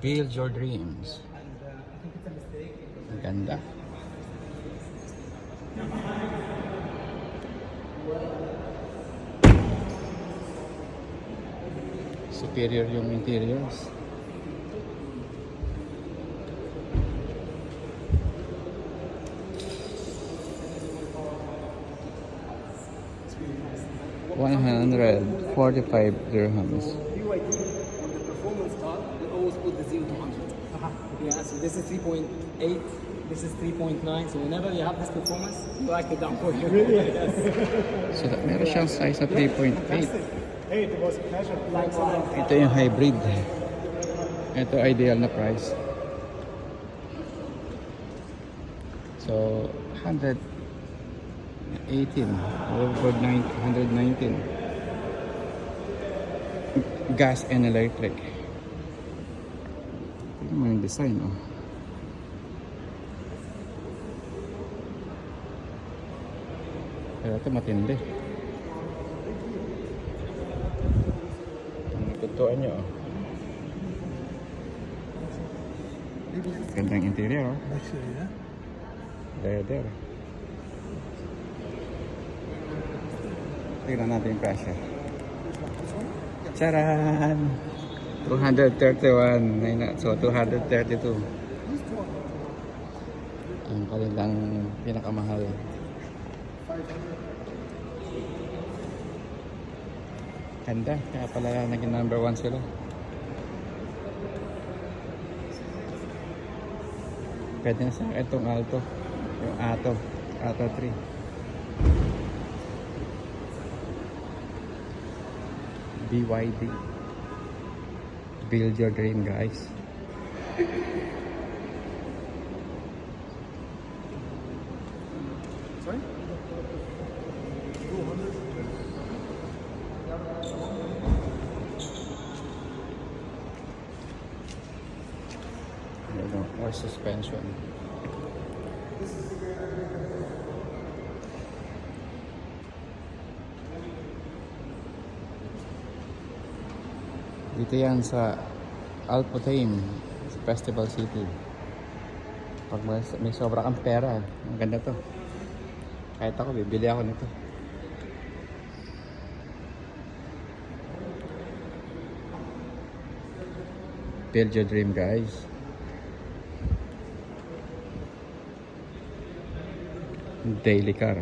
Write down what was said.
Build your dreams. Ganda. Superior yung interiors. One hundred forty-five dirhams. So this is 3.8, this is 3.9. So whenever you have this performance, you like the downforce. Really? yes. So, meron siyang size na 3.8. Hey, it was a pleasure. Thanks a lot. Ito yung hybrid. Ito ideal na price. So, 118. Over 119. Gas and electric. Yung design, oh. Pero ito matindi. Ang tutuan nyo, oh. Gandang interior, oh. Leather. Tingnan natin yung presyo. Charan! 231. Ayun na. So, 232. Ang kanilang pinakamahal. Ganda. Kaya pala naging number one sila. Pwede na sa akin itong Alto. Yung Ato. Ato 3. BYD. Build your dream, guys. Sorry? Ano, or suspension. Dito yan sa Al Futtaim, sa Festival City. Pag may sobra kang pera, ang ganda to. Kahit ako, bibili ako nito. Build your dream, guys. Daily car.